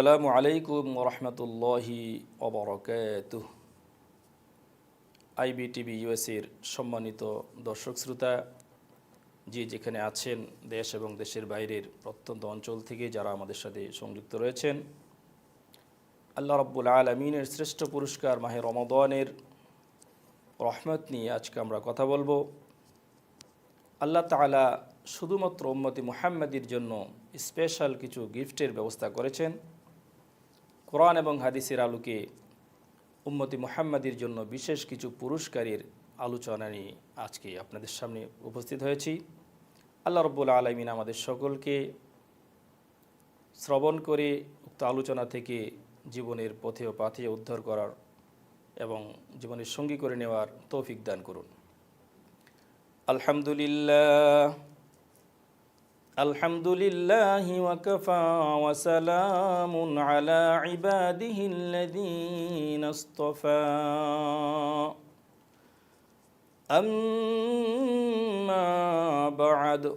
আসসালামু আলাইকুম রহমতুল্লাহি অবরকাত আইবিটিভি ইউএসের সম্মানিত দর্শক শ্রোতা, যে যেখানে আছেন দেশ এবং দেশের বাইরের প্রত্যন্ত অঞ্চল থেকে যারা আমাদের সাথে সংযুক্ত রয়েছেন, আল্লাহ রব্বুল আলমিনের শ্রেষ্ঠ পুরস্কার মাহে রমদানের রহমত নিয়ে আজকে আমরা কথা বলব। আল্লাহ তালা শুধুমাত্র উম্মতি মুহাম্মাদির জন্য স্পেশাল কিছু গিফটের ব্যবস্থা করেছেন। কোরআন এবং হাদিসের আলোকে উম্মতি মুহাম্মাদির জন্য বিশেষ কিছু পুরস্কারের আলোচনা নিয়ে আজকে আপনাদের সামনে উপস্থিত হয়েছি। আল্লাহ রব্বুল আলমিন আমাদের সকলকে শ্রবণ করে উক্ত আলোচনা থেকে জীবনের পথে ও পাথে উদ্ধার করার এবং জীবনের সঙ্গী করে নেওয়ার তৌফিক দান করুন। আলহামদুলিল্লাহ। الحمد لله وكفى وسلام على عباده الذين اصطفى. أما بعد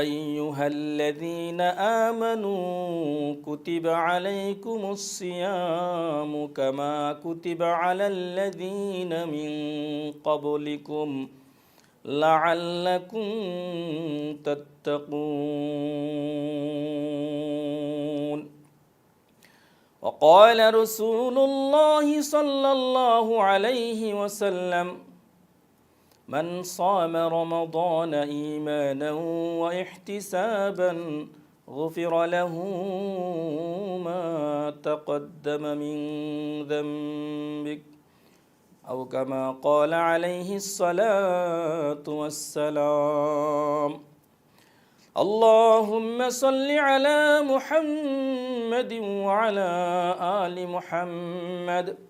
أيها الذين آمنوا كتب عليكم الصيام كما كتب على الذين من قبلكم لعلكم تتقون. وقال رسول الله صلى الله عليه وسلم من صام رمضان إيمانا وإحتسابا غفر له ما تقدم من ذنبك أو كما قال عليه الصلاة والسلام. اللهم صل على محمد وعلى آل محمد.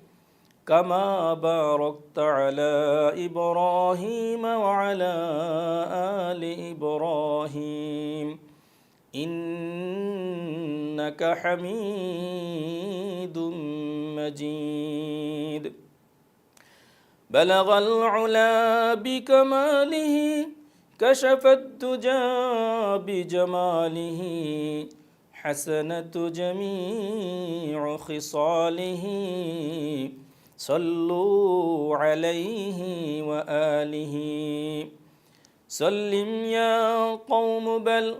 كما باركت على إبراهيم وعلى ال إبراهيم انك حميد مجيد بلغ العلا بكماله كشف الدجى بجماله حسنة جميع خصاله صلوا عليه وآله. سلم يا قوم بل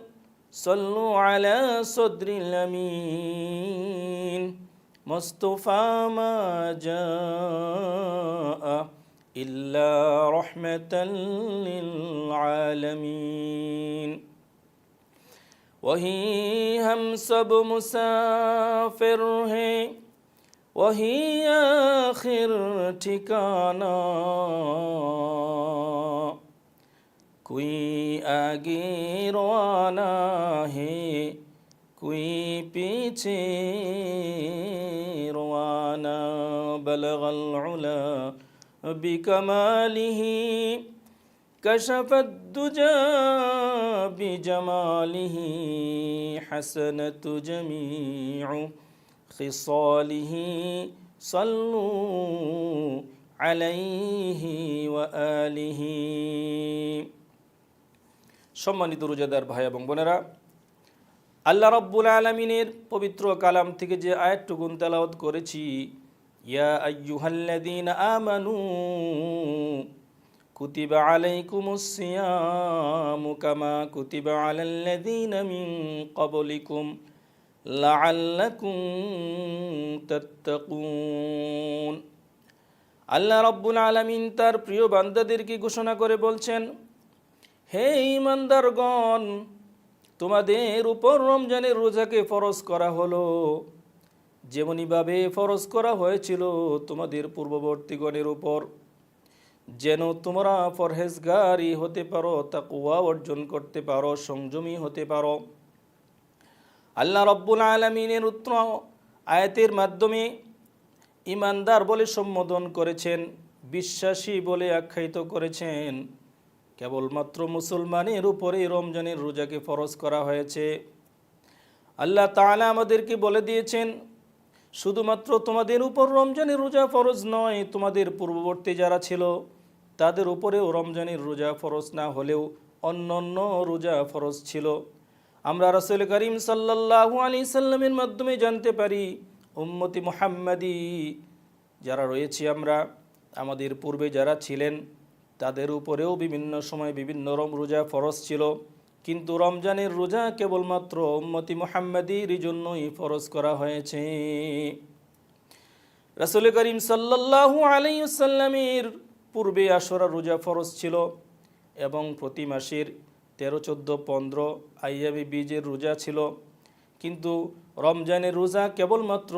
صلوا على صدر الأمين. مصطفى ما جاء إلا رحمة للعالمين. وهي ہم بمسافره مسافر وهي آخر ঠিকানা কুই আগে রানা হে কুই পিছে রানা بلغ العلا بكماله كشف الدجى بجماله حسنت جميع خصاله صلوا عليه وآله সম্মানিত রোজাদার ভাই এবং বোনেরা আল্লাহ রব্বুল আলমিনের পবিত্র কালাম থেকে যে আয়াতটুকুন তেলাওয়াত করেছি يا أيها الذين آمنوا كتب عليكم الصيام كما كتب على الذين من قبلكم لعلكم تتقون আল্লাহ রব্বুল আলমিন তার প্রিয় বান্দাদেরকে ঘোষণা করে বলছেন হে ইমানদারগণ তোমাদের উপর রমজানের রোজাকে ফরজ করা হলো যেমনইভাবে ফরজ করা হয়েছিল তোমাদের পূর্ববর্তীগণের উপর যেন তোমরা ফরহেজগারি হতে পারো তাকুয়া অর্জন করতে পারো সংযমী হতে পারো আল্লাহ রব্বুল আলমিনের উত্তর আয়াতের মাধ্যমে ইমানদার বলে সম্বোধন করেছেন, বিশ্বাসী বলে আখ্যায়িত করেছেন। কেবলমাত্র মুসলমানের উপরে রমজানের রোজাকে ফরজ করা হয়েছে। আল্লাহ তাআলা আমাদেরকে বলে দিয়েছেন, শুধুমাত্র তোমাদের উপর রমজানের রোজা ফরজ নয়, তোমাদের পূর্ববর্তী যারা ছিল, তাদের উপরেও রমজানের রোজা ফরজ না হলেও অন্য অন্য রোজা ফরজ ছিল। আমরা রসুল করিম সাল্লাল্লাহু আলী সাল্লামের মাধ্যমে জানতে পারি, উম্মতি মোহাম্মদী যারা রয়েছি আমরা, আমাদের পূর্বে যারা ছিলেন, তাদের উপরেও বিভিন্ন সময় বিভিন্ন রম রোজা ফরজ ছিল। কিন্তু রমজানের রোজা কেবলমাত্র উম্মতি মোহাম্মদীর জন্যই ফরজ করা হয়েছে। রাসুল করিম সাল্লাল্লাহু আলাইসাল্লামের পূর্বে আসরা রোজা ফরজ ছিল এবং প্রতি মাসের তেরো, চোদ্দ, পনেরো আইয়াবি বীজের রোজা ছিল। কিন্তু রমজানের রোজা কেবলমাত্র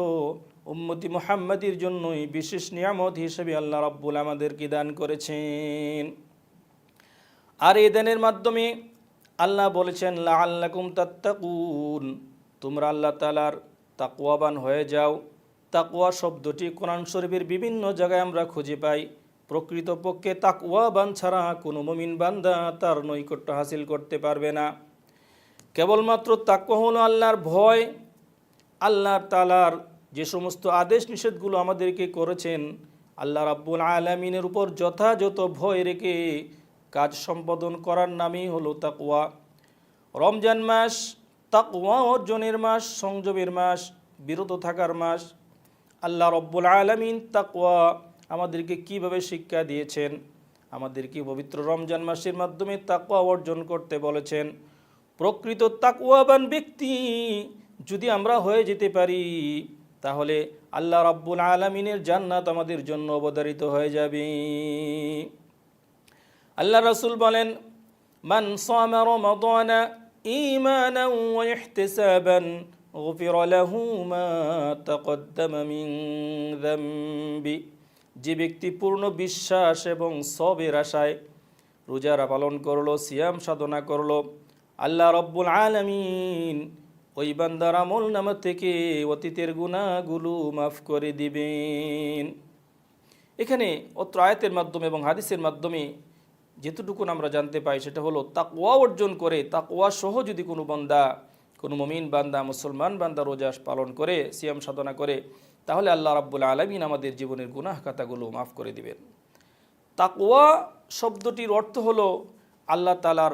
উম্মতি মোহাম্মদীর জন্যই বিশেষ নিয়ামত হিসেবে আল্লাহ রাব্বুল আমাদেরকে দান করেছেন। আর এই দানের মাধ্যমে আল্লাহ বলেছেন লা আল্লাকুম তাত্তাকুন তোমরা আল্লাহ তালার তাকুয়াবান হয়ে যাও। তাকুয়া শব্দটি কোরআন শরীফের বিভিন্ন জায়গায় আমরা খুঁজে পাই। প্রকৃতপক্ষে তাকুয়াবান ছাড়া কোনো মমিন বান্দা তার নৈকট্য হাসিল করতে পারবে না। কেবলমাত্র তাকুয়া হলো আল্লাহর ভয় আল্লাহর তালার যে সমস্ত আদেশ নিষেধগুলো আমাদেরকে করেছেন, আল্লাহ রাব্বুল আলমিনের উপর যথাযথ ভয় রেখে কাজ সম্পাদন করার নামই হলো তাকুয়া রমজান মাস তাকুয়া অর্জনের মাস, সংযমের মাস, বিরত থাকার মাস। আল্লাহ রব্বুল আলমিন তাকুয়া আমাদেরকে কিভাবে শিক্ষা দিয়েছেন আমাদেরকে পবিত্র রমজান মাসের মাধ্যমে তাকুয়া অর্জন করতে বলেছেন প্রকৃত তাকুয়াবান ব্যক্তি যদি আমরা হয়ে যেতে পারি তাহলে আল্লাহ রাব্বুল আলমিনের জান্নাত আমাদের জন্য অবধারিত হয়ে যাবে আল্লাহ রাসূল বলেন মান সামা রমাদানা ঈমানান ওয়া ইহতিসাবান غفر له ما تقدم من ذنبه যে ব্যক্তি পূর্ণ বিশ্বাস এবং সবের আশায় রোজারা পালন করল, সিয়াম সাধনা করল, আল্লাহ রব্বুল আলমিন ওই বান্দার আমল নামা থেকে অতীতের গুণাগুলো মাফ করে দিবেন। এখানে অত্র আয়াতের মাধ্যমে এবং হাদিসের মাধ্যমে যেতটুকুন আমরা জানতে পাই সেটা হলো, তাকওয়া অর্জন করে, তাকওয়া সহ যদি কোনো বান্দা, কোনো মমিন বান্দা, মুসলমান বান্দা রোজা পালন করে, সিয়াম সাধনা করে তাহলে আল্লাহ রাব্বুল আলমিন আমাদের জীবনের গুনাহ খাতাগুলো মাফ করে দিবেন। তাকওয়া শব্দটির অর্থ হলো আল্লাহ তালার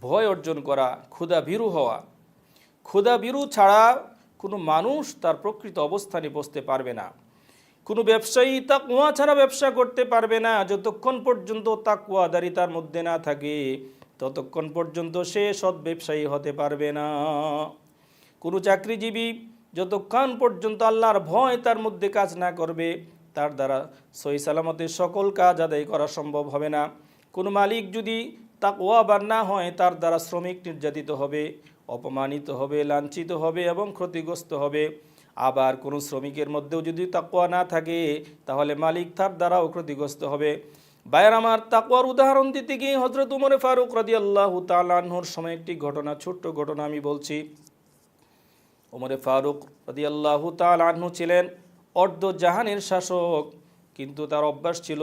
ভয় অর্জন করা ক্ষুদা ভীরু হওয়া। ক্ষুদা ভীরু ছাড়া কোনো মানুষ তার প্রকৃত অবস্থানে বসতে পারবে না। কোনো ব্যবসায়ী তাকুয়া ছাড়া ব্যবসা করতে পারবে না। যতক্ষণ পর্যন্ত তাকুয়াদারি তার মধ্যে না থাকে, ততক্ষণ পর্যন্ত সে সৎ ব্যবসায়ী হতে পারবে না। কোনো চাকরিজীবী যতক্ষণ পর্যন্ত আল্লাহর ভয় তার মধ্যে কাজ না করবে, তার দ্বারা সই সালামতের সকল কাজ আদায় করা সম্ভব হবে না। কোনো মালিক যদি তাকওয়াবার না হয়, তার দ্বারা শ্রমিক নির্যাতিত হবে, অপমানিত হবে, লাঞ্ছিত হবে এবং ক্ষতিগ্রস্ত হবে। আবার কোনো শ্রমিকের মধ্যেও যদি তাকওয়া না থাকে, তাহলে মালিক তার দ্বারাও ক্ষতিগ্রস্ত হবে। বায়ের আমার তাকওয়ার উদাহরণ দিতে গিয়ে হজরত উমরে ফারুক রাদি আল্লাহ তালাহর সময় একটি ঘটনা, ছোট্ট ঘটনা আমি বলছি। ওমরে ফারুক রাদি আল্লাহ তালাহু ছিলেন অর্ধ জাহানের শাসক, কিন্তু তার অভ্যাস ছিল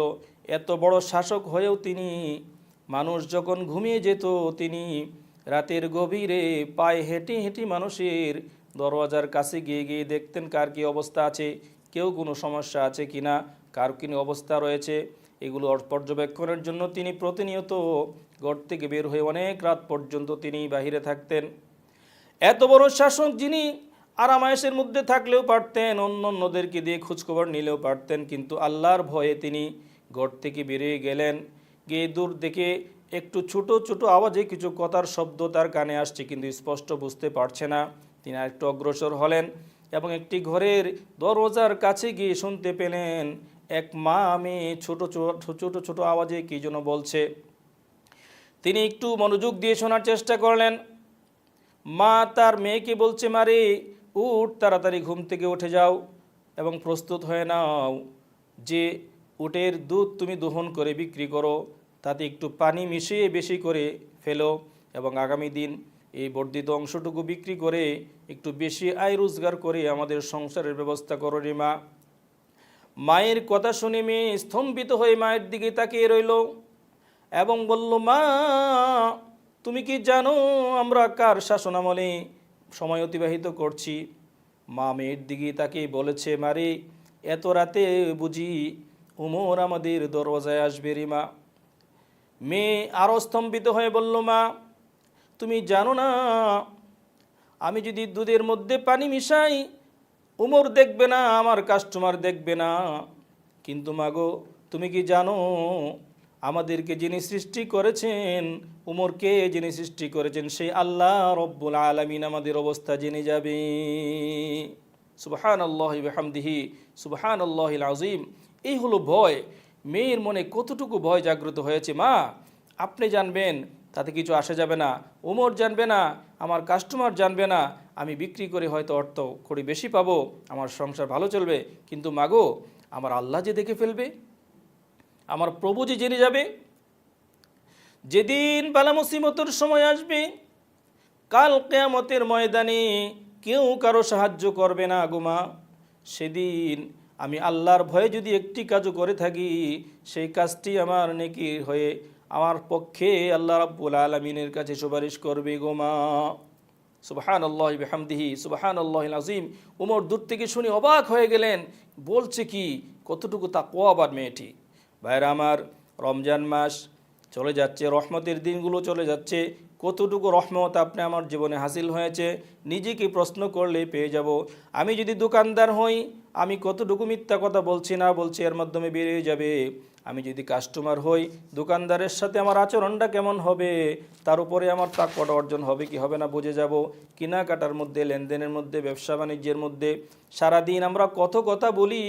এত বড় শাসক হয়েও তিনি মানুষ যখন ঘুমিয়ে যেত, তিনি রাতের গভীরে পায়ে হেঁটে হেঁটে মানুষের দরওয়াজার কাছে গিয়ে গিয়ে দেখতেন কার কী অবস্থা আছে, কেউ কোনো সমস্যা আছে কি না, কার কী অবস্থা রয়েছে। এগুলো পর্যবেক্ষণের জন্য তিনি প্রতিনিয়ত ঘর থেকে বের হয়ে অনেক রাত পর্যন্ত তিনি বাহিরে থাকতেন। এত বড় শাসক যিনি আরামায়েশের মধ্যে থাকলেও পারতেন অন্য অন্যদেরকে দিয়ে খোঁজখবর নিলেও পারতেন, কিন্তু আল্লাহর ভয়ে তিনি ঘর থেকে বেরিয়ে গেলেন। গিয়ে দূর দেখে একটু ছোট ছোট আওয়াজে কিছু কথার শব্দ তার কানে আসছে, কিন্তু স্পষ্ট বুঝতে পারছে না। তিনি আরেকটু অগ্রসর হলেন এবং একটি ঘরের দরজার কাছে গিয়ে শুনতে পেলেন, এক মা ছোট ছোট ছোট ছোট আওয়াজে কী যেন বলছে। তিনি একটু মনোযোগ দিয়ে শোনার চেষ্টা করলেন। মা তার মেয়েকে বলছে, মারে, উঠ, তাড়াতাড়ি ঘুম থেকে উঠে যাও এবং প্রস্তুত হয়ে নাও। যে উটের দুধ তুমি দহন করে বিক্রি করো, তাতে একটু পানি মিশিয়ে বেশি করে ফেলো এবং আগামী দিন এই বর্ধিত অংশটুকু বিক্রি করে একটু বেশি আয় রোজগার করে আমাদের সংসারের ব্যবস্থা করো রে মা। মায়ের কথা শুনে মেয়ে স্তম্ভিত হয়ে মায়ের দিকে তাকিয়ে রইল এবং বলল, মা তুমি কি জানো আমরা কার শাসনামলে সময় অতিবাহিত করছি? মা মেয়ের দিকে তাকে বলেছে, মারে, এত রাতে বুঝি উমর আমাদের দরওয়াজায় আসবে রে মা। মেয়ে আরও স্তম্ভিত হয়ে বলল, মা, তুমি জানো না, আমি যদি দুধের মধ্যে পানি মিশাই, উমর দেখবে না, আমার কাস্টমার দেখবে না। কিন্তু মাগো তুমি কি জানো আমাদেরকে যিনি সৃষ্টি করেছেন উমরকে যিনি সৃষ্টি করেছেন? সেই আল্লাহ রব্বুল আলমিন আমাদের অবস্থা জেনে যাবে। সুবহান আল্লাহ হামদিহি সুবহান আল্লাহ আজিম এই হলো ভয়। মেয়ের মনে কতটুকু ভয় জাগ্রত হয়েছে? মা, আপনি জানবেন, তাতে কিছু আসা যাবে না। উমর জানবে না, আমার কাস্টমার জানবে না। আমি বিক্রি করে হয়তো অর্থ করি বেশি পাবো, আমার সংসার ভালো চলবে। কিন্তু মাগো আমার আল্লাহ যে দেখে ফেলবে? আমার প্রভু যে জেনে যাবে, যেদিন বালা মুসিমতর সময় আসবে, কাল কেয়ামতের ময়দানে কেউ কারও সাহায্য করবে না গুমা সেদিন আমি আল্লাহর ভয়ে যদি একটি কাজও করে থাকি, সেই কাজটি আমার নেকি হয়ে আমার পক্ষে আল্লাহ রাব্বুল আলমিনের কাছে সুপারিশ করবে গোমা সুবাহান আল্লাহ বেহামদিহি সুবাহান আল্লাহ আজিম উমর দূর থেকে শুনে অবাক হয়ে গেলেন, বলছে কি, কতটুকু তা কোয়াবার মেয়েটি। ভাইরা আমার, রমজান মাস চলে যাচ্ছে, রহমতের দিনগুলো চলে যাচ্ছে। কতটুকু রহমত আপনি আমার জীবনে হাসিল হয়েছে, নিজেকে প্রশ্ন করলে পেয়ে যাব। আমি যদি দোকানদার হই, আমি কতটুকু মিথ্যা কথা বলছি না বলছি, এর মাধ্যমে বেরিয়ে যাবে। আমি যদি কাস্টমার হই, দোকানদারের সাথে আমার আচরণটা কেমন হবে? তার উপরে আমার তাকওয়াটা অর্জন হবে কি হবে না বুঝে যাব। কেনাকাটার মধ্যে, লেনদেনের মধ্যে, ব্যবসা বাণিজ্যের মধ্যে সারাদিন আমরা কত কথা বলি,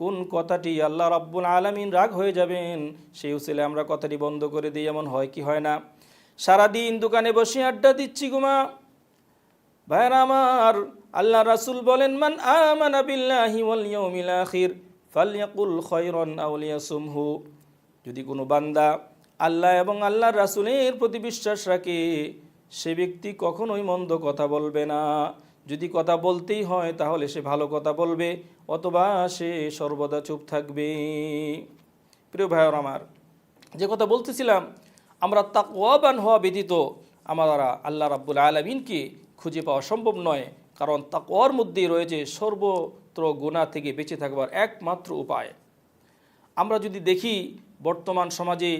কোন কথাটি আল্লাহ রাব্বুল আলামিন রাগ হয়ে যাবেন, সেই উসিলে আমরা কথাটি বন্ধ করে দিই, এমন হয় কি হয় না? সারাদিন দোকানে বসে আড্ডা দিচ্ছি গুমা ভাইরা আমার আল্লাহ রাসূল বলেন, মান আমানা বিল্লাহি ওয়াল ইয়াউমিল আখির। ফালিয়াকুল খয়রন আও লিয়াসুমহু। যদি কোনো বান্দা আল্লাহ এবং আল্লাহর রাসুলের প্রতি বিশ্বাস রাখে, সে ব্যক্তি কখনোই মন্দ কথা বলবে না। যদি কথা বলতেই হয়, তাহলে সে ভালো কথা বলবে, অথবা সে সর্বদা চুপ থাকবে। প্রিয় ভাইয়ের আমার, যে কথা বলতেছিলাম, আমরা তাকওয়াবান হওয়া ব্যতীত আমরা আল্লাহ রাব্বুল আলমিনকে খুঁজে পাওয়া সম্ভব নয়, কারণ তাকওয়ার মধ্যেই রয়েছে সর্বত্র গোনা থেকে বেঁচে থাকবার একমাত্র উপায়। আমরা যদি দেখি, বর্তমান সমাজে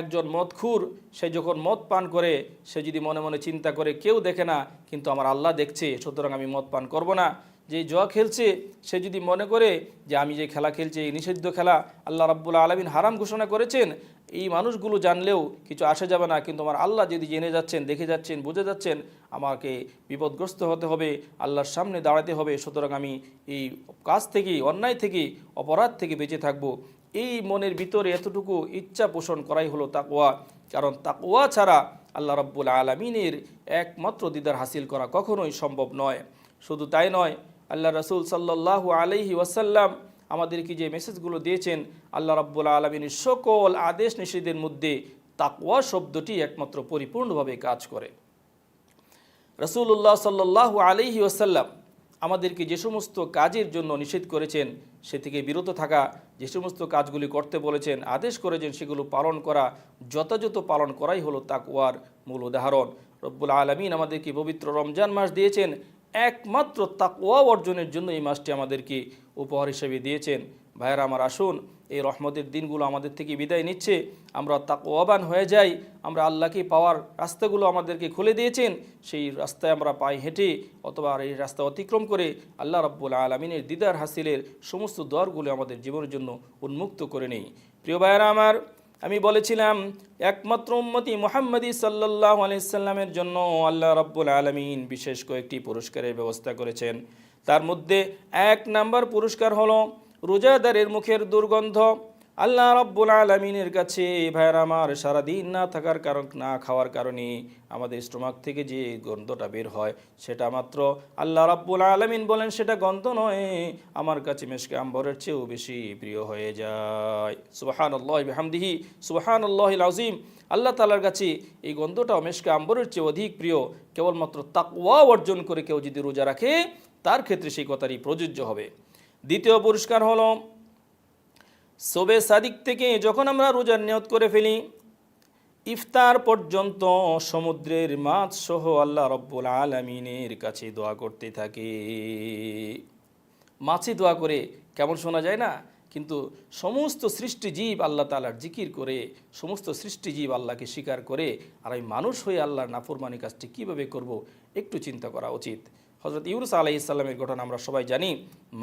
একজন মদখুর, সে যখন মদ পান করে, সে যদি মনে মনে চিন্তা করে, কেউ দেখে না, কিন্তু আমার আল্লাহ দেখছে, সুতরাং আমি মদ পান করব না। যে জুয়া খেলছে, সে যদি মনে করে যে আমি যে খেলা খেলছি, এই নিষিদ্ধ খেলা আল্লাহ রাব্বুল আলমিন হারাম ঘোষণা করেছেন, এই মানুষগুলো জানলেও কিছু আসে যাবে না। কিন্তু আমার আল্লাহ যদি জেনে যাচ্ছেন, দেখে যাচ্ছেন, বুঝে যাচ্ছেন, আমাকে বিপদগ্রস্ত হতে হবে, আল্লাহর সামনে দাঁড়াতে হবে, সুতরাং আমি এই কাজ থেকে, অন্যায় থেকে, অপরাধ থেকে বেঁচে থাকব। এই মনের ভিতরে এতটুকু ইচ্ছা পোষণ করাই হলো তাকওয়া। কারণ তাকওয়া ছাড়া আল্লাহ রাব্বুল আলমিনের একমাত্র দিদার হাসিল করা কখনোই সম্ভব নয়। শুধু তাই নয় আল্লাহ রসুল সাল্লাহ আলহি ওয়াসাল্লাম আমাদেরকে যে মেসেজগুলো দিয়েছেন, আল্লাহ রাব্বুল আলমিনের সকল আদেশ নিষেধের মধ্যে তাকওয়া শব্দটি একমাত্র পরিপূর্ণভাবে কাজ করে। রসুল্লাহ সাল্লাহ আলহি ওসাল্লাম আমাদেরকে যে সমস্ত কাজের জন্য নিষেধ করেছেন, সে থেকে বিরত থাকা, যে সমস্ত কাজগুলি করতে বলেছেন, আদেশ করেছেন, সেগুলো পালন করা, যথাযথ পালন করাই হলো তাকওয়ার মূল উদাহরণ। রব্বুল আলমিন আমাদেরকে পবিত্র রমজান মাস দিয়েছেন একমাত্র তাকওয়া অর্জনের জন্য এই মাসটি আমাদেরকে উপহার হিসেবে দিয়েছেন। ভাইয়েরা আমার আসুন, এই রহমতের দিনগুলো আমাদের থেকে বিদায় নিচ্ছে। আমরা তাকওয়াবান হয়ে যাই, আমরা আল্লাহকে পাওয়ার রাস্তাগুলো আমাদেরকে খুলে দিয়েছেন। সেই রাস্তায় আমরা পায়ে হেঁটে অথবা এই রাস্তা অতিক্রম করে আল্লাহ রাব্বুল আলমিনের দিদার হাসিলের সমস্ত দরগুলো আমাদের জীবনের জন্য উন্মুক্ত করে নেই। প্রিয় ভাইয়েরা আমার আমি বলেছিলাম, একমাত্র উম্মতি মোহাম্মদী সাল্লাহ আলাইসাল্লামের জন্য আল্লাহ রব্বুল আলমিন বিশেষ কয়েকটি পুরস্কারের ব্যবস্থা করেছেন। তার মধ্যে এক নাম্বার পুরস্কার হলো রোজাদারের মুখের দুর্গন্ধ। আল্লাহ রব্বুল আলমিনের কাছে ভাইয়ের আমার, সারাদিন না থাকার কারণ, না খাওয়ার কারণে আমাদের স্টোমাক থেকে যে গন্ধটা বের হয়, সেটা মাত্র আল্লাহ রব্বুল আলমিন বলেন, সেটা গন্ধ নয়। আমার কাছে মেশকে আম্বরের চেয়েও বেশি প্রিয় হয়ে যায়। সুবাহান আল্লাহ হামদিহি সুবাহান আল্লাহ আজিম আল্লাহ তালার কাছে এই গন্ধটা মেশকে আম্বরের চেয়ে অধিক প্রিয়। কেবলমাত্র তাকওয়া অর্জন করে কেউ যদি রোজা রাখে, তার ক্ষেত্রে সেই কথাটি প্রযোজ্য হবে। দ্বিতীয় পুরস্কার হলো সোবে সাদিক থেকে যখন আমরা রোজার নিয়ত করে ফেলি, ইফতার পর্যন্ত সমুদ্রের মাছ সহ আল্লাহ রব্বুল আলমিনের কাছে দোয়া করতে থাকে। মাছে দোয়া করে কেমন শোনা যায় না? কিন্তু সমস্ত সৃষ্টিজীব আল্লাহ তালার জিকির করে, সমস্ত সৃষ্টিজীব আল্লাহকে স্বীকার করে, আর আমি মানুষ হয়ে আল্লাহর নাফরমানি কাজটি কীভাবে করব একটু চিন্তা করা উচিত। হজরত ইউনুস আলাইসাল্লামের ঘটনা আমরা সবাই জানি।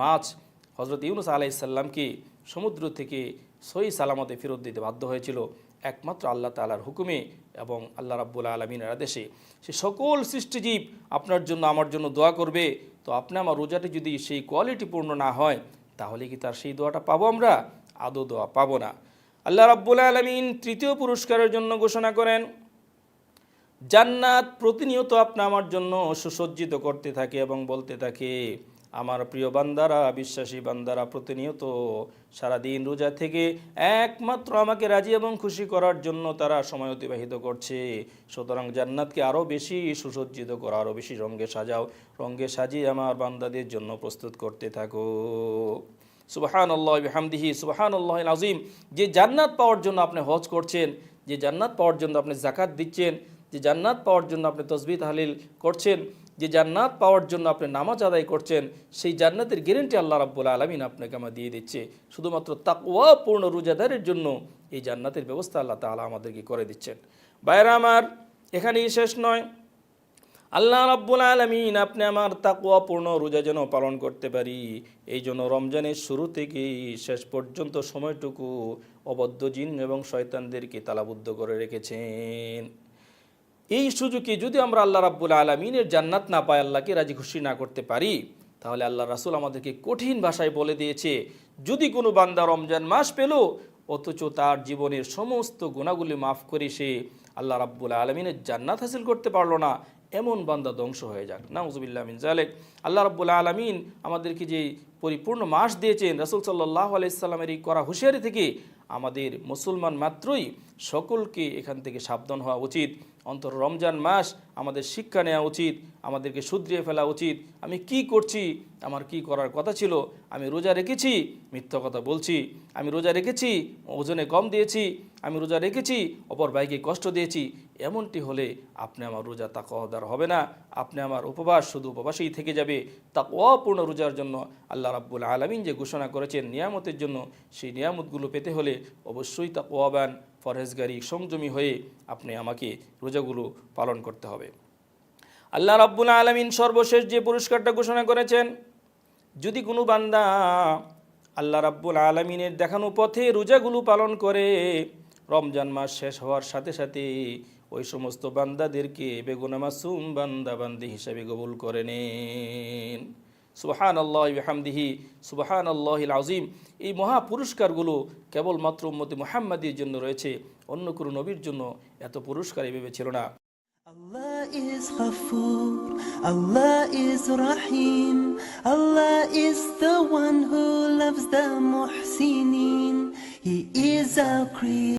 মাছ হজরত ইউনুস আলাইসাল্লামকে সমুদ্র থেকে সই সালামতে ফেরত দিতে বাধ্য হয়েছিল একমাত্র আল্লাহ তালার হুকুমে এবং আল্লাহ রাব্বুল আলমিনের আদেশে। সে সকল সৃষ্টিজীব আপনার জন্য আমার জন্য দোয়া করবে। তো আপনি আমার রোজাটি যদি সেই কোয়ালিটিপূর্ণ না হয়, তাহলে কি তার সেই দোয়াটা পাবো আমরা? আদৌ দোয়া পাবো না। আল্লাহ রাব্বুল আলমিন তৃতীয় পুরস্কারের জন্য ঘোষণা করেন, জান্নাত প্রতিনিয়ত আপনি আমার জন্য সুসজ্জিত করতে থাকে এবং বলতে থাকে আমার প্রিয় বান্দারা, বিশ্বাসী বান্দারা, প্রতিনিয়ত সারাদিন রোজা থেকে একমাত্র আমাকে রাজি এবং খুশি করার জন্য তারা সময় অতিবাহিত করছে। সুতরাং জান্নাতকে আরও বেশি সুসজ্জিত করো আরও বেশি রঙ্গে সাজাও রঙ্গে সাজিয়ে আমার বান্দাদের জন্য প্রস্তুত করতে থাকো। সুবাহান আল্লাহ হামদিহি সুবাহান আল্লাহ আজিম যে জান্নাত পাওয়ার জন্য আপনি হজ করছেন, যে জান্নাত পাওয়ার জন্য আপনি জাকাত দিচ্ছেন, যে জান্নাত পাওয়ার জন্য আপনি তসবি তাহলিল করছেন যে জান্নাত পাওয়ার জন্য আপনি নামাজ আদায় করছেন, সেই জান্নাতের গ্যারেন্টি আল্লাহ রাব্বুল আলমিন আপনাকে আমার দিয়ে দিচ্ছে। শুধুমাত্র তাকওয়া, পূর্ণ রোজাদারের জন্য এই জান্নাতের ব্যবস্থা আল্লাহ তাআলা আমাদেরকে করে দিচ্ছেন। বাইরা আমার, এখানেই শেষ নয়। আল্লাহ রাব্বুল আলমিন আপনি আমার তাকুয়া পূর্ণ রোজা যেন পালন করতে পারি, এই জন্য রমজানের শুরু থেকেই শেষ পর্যন্ত সময়টুকু অবদ্ধ জিন এবং শয়তানদেরকে তালাবদ্ধ করে রেখেছেন। এই সুযোগে যদি আমরা আল্লাহ রাব্বুল আলমিনের জান্নাত না পাই, আল্লাহকে রাজি খুশি না করতে পারি, তাহলে আল্লাহ রাসুল আমাদেরকে কঠিন ভাষায় বলে দিয়েছে, যদি কোনো বান্দা রমজান মাস পেল, অথচ তার জীবনের সমস্ত গুণাগুলি মাফ করে সে আল্লাহ রাব্বুল আলমিনের জান্নাত হাসিল করতে পারল না, এমন বান্দা ধ্বংস হয়ে যাক। নাউজুবিল্লাহ মিন জালেক আল্লাহ রাব্বুল আলমিন আমাদেরকে যে পরিপূর্ণ মাস দিয়েছেন, রাসুল সাল্লাহ আলাইসাল্লামের এই করা হুঁশিয়ারি থেকে আমাদের মুসলমান মাত্রই সকলকে এখান থেকে সাবধান হওয়া উচিত। অন্তর রমজান মাস আমাদের শিক্ষা নেওয়া উচিত, আমাদেরকে শুধরিয়ে ফেলা উচিত। আমি কি করছি? আমার কি করার কথা ছিল? আমি রোজা রেখেছি, মিথ্যা কথা বলছি। আমি রোজা রেখেছি, ওজনে কম দিয়েছি। আমি রোজা রেখেছি, অপর ভাইকে কষ্ট দিয়েছি। এমনটি হলে আপনি আমার রোজা তাকওয়াদার হবে না। আপনি আমার উপবাস শুধু উপবাসেই থেকে যাবে। তাকওয়াপূর্ণ রোজার জন্য আল্লাহ রাব্বুল আলমিন যে ঘোষণা করেছেন নিয়ামতের জন্য, সেই নিয়ামতগুলো পেতে হলে অবশ্যই তাকওয়াবান ফরেজগারি সংযমী হয়ে আপনি আমাকে রোজাগুলো পালন করতে হবে। আল্লাহ রাব্বুল আলমিন সর্বশেষ যে পুরস্কারটা ঘোষণা করেছেন, যদি কোনো বান্দা আল্লাহ রাব্বুল আলমিনের দেখানো পথে রোজাগুলো পালন করে, রমজান মাস শেষ হওয়ার সাথে সাথে ওই সমস্ত বান্দাদেরকে বেগুনা মাসুম বান্দা বান্দি হিসাবে কবুল করে নেন। সুবাহান আল্লাহ হামদিহি সুবাহান আল্লাহ আজিম এই মহা পুরস্কারগুলো কেবলমাত্র উম্মতি মোহাম্মদীর জন্য রয়েছে অন্য কোনো নবীর জন্য এত পুরস্কার এভাবে ছিল না Allah is Ghafoor, Allah is Rahim, Allah is the one who loves the Muhsinin, He is our Creator.